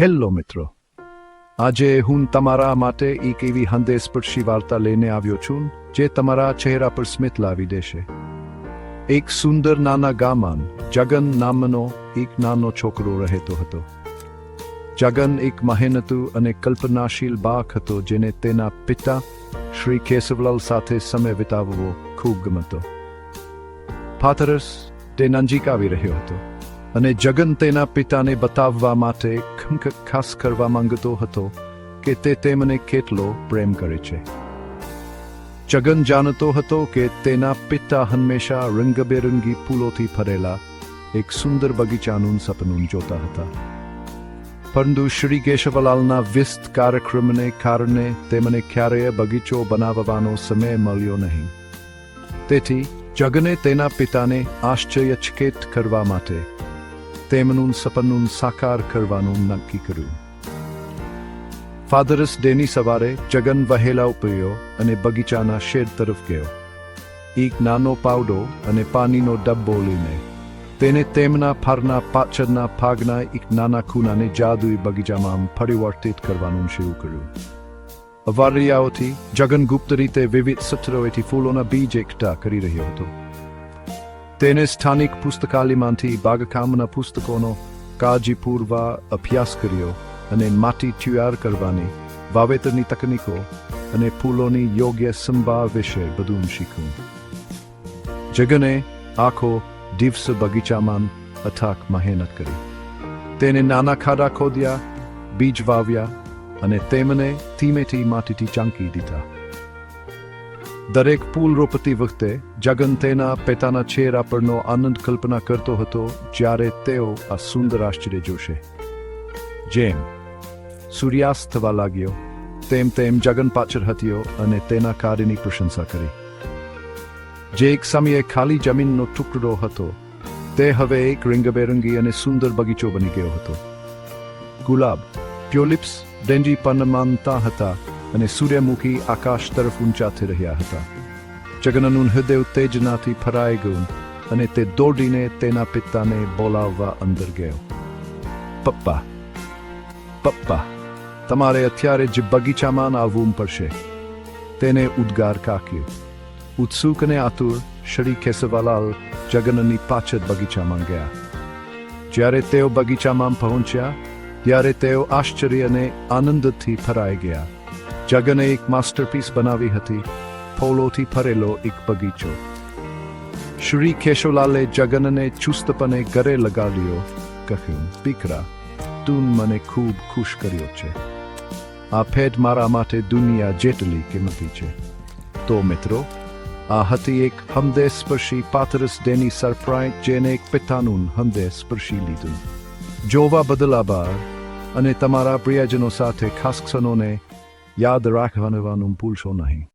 Hello મિત્રો. આજે હું તમારા માટે એક એવી હંદેસ્પર્શી વાર્તા લઈને આવ્યો છું, જે તમારા ચહેરા પર સ્મિત લાવી દેશે. એક સુંદર નાના ગામમાં જગન નામનો એક નાનો છોકરો રહેતો હતો. જગન એક મહેનતુ અને કલ્પનાશીલ બાક હતો, જેને તેના પિતા શ્રી કેશવલાલ સાથે સમય વિતાવવો ખૂબ ગમતો. ફાથરસ તે નજીક આવી રહ્યો હતો. અને જગન તેના પિતાને બતાવવા માટે ખાસ કરવા માંગતો હતો કે તે તેમને કેટલો પ્રેમ કરે છે. જગન જાણતો હતો કે તેના પિતા હંમેશા રંગબેરંગી ફૂલોથી ભરેલા એક સુંદર બગીચાનું સપનું જોતા હતા. પરંતુ શ્રી કેશવલાલના વિસ્ત કાર્યક્રમને કારણે તેમને ક્યારેય બગીચો બનાવવાનો સમય મળ્યો નહીં. તેથી જગને તેના પિતાને આશ્ચર્યચકિત કરવા માટે તેમનું સપનું સાકાર કરવાનું નક્કી કર્યું ફાધરસ ડેની સવારે જગન વહેલા ઉપયો અને બગીચાના શેડ તરફ ગયો એક નાનો પાવડો અને પાણીનો ડબ્બો લઈને તેને તેમના ફારના પાછળના ભાગના એક નાના ખૂનાને જાદુઈ બગીચામાં પરિવર્તિત કરવાનું શરૂ કર્યું અવારિયાઓથી જગન ગુપ્ત રીતે વિવિધ સત્રોએથી ફૂલોના બીજ એકઠા કરી રહ્યો હતો તેને સ્થાનિક પુસ્તકાલયમાંથી બાગકામના પુસ્તકોનો કાળજીપૂર્વક અભ્યાસ કર્યો અને માટી તૈયાર કરવાની વાવેતરની તકનીકો અને ફૂલોની યોગ્ય સંભાળ વિશે બધું શીખ્યું જગને આખો દિવસ બગીચામાં અથાક મહેનત કરી તેને નાના ખાડા ખોદ્યા બીજ વાવ્યા અને તેમને ધીમેથી માટીથી ચાંકી દીધા દરેક પુલ રોપતી વખતે જગન તેના પિતાના ચહેરા પરનો આનંદ કલ્પના કરતો હતો જ્યારે તેઓ આ સુંદર આશ્ચર્ય જોશે. જેમ સૂર્યાસ્ત થવા લાગ્યો, તેમ તેમ જગન પાછળ હત્યો અને તેના કાર્યની પ્રશંસા કરી. જે એક સમયે ખાલી જમીનનો ટુકડો હતો, તે હવે એક રંગબેરંગી અને સુંદર બગીચો બની ગયો હતો. ગુલાબ ટ્યુલિપ્સ ડેન્જી પનમાનતા હતા અને સૂર્યમુખી આકાશ તરફ ઊંચાથી રહ્યા હતા. જગનનું હૃદય ઉત્તેજનાથી ફરાઈ ગયું અને તે દોડીને તેના પિતાને બોલાવવા અંદર ગયો. પપ્પા પપ્પા, તમારે અત્યારે જ બગીચામાં આવવું પડશે. તેને ઉદ્ગાર કાક્યો. ઉત્સુક અને આતુર શ્રી કેશવાલાલ જગનની પાછળ બગીચામાં ગયા. જ્યારે તેઓ બગીચામાં પહોંચ્યા, ત્યારે તેઓ આશ્ચર્ય અને આનંદથી ફરાઈ ગયા. જગને એક માસ્ટરપીસ બનાવી હતી. ફૂલોથી ભરેલો એક બગીચો. શ્રી કેશોલાલે જગનને ચુસ્તપણે ગળે લગાડ્યો. કહ્યું, દીકરા, તું મને ખૂબ ખુશ કર્યો છે. આ ભેટ મારા માટે દુનિયા જેટલી કિંમતી છે. તો મિત્રો, આ હતી એક હમદે સ્પર્શી પાથરસ ડેની સરપ્રાઈઝ જેને એક પિતાનું હમદે સ્પર્શી લીધું. જોવા બદલ આભાર અને તમારા પ્રિયજનો સાથે ખાસ ક્ષણોને Ja, der raken war nur ein een poel zonne.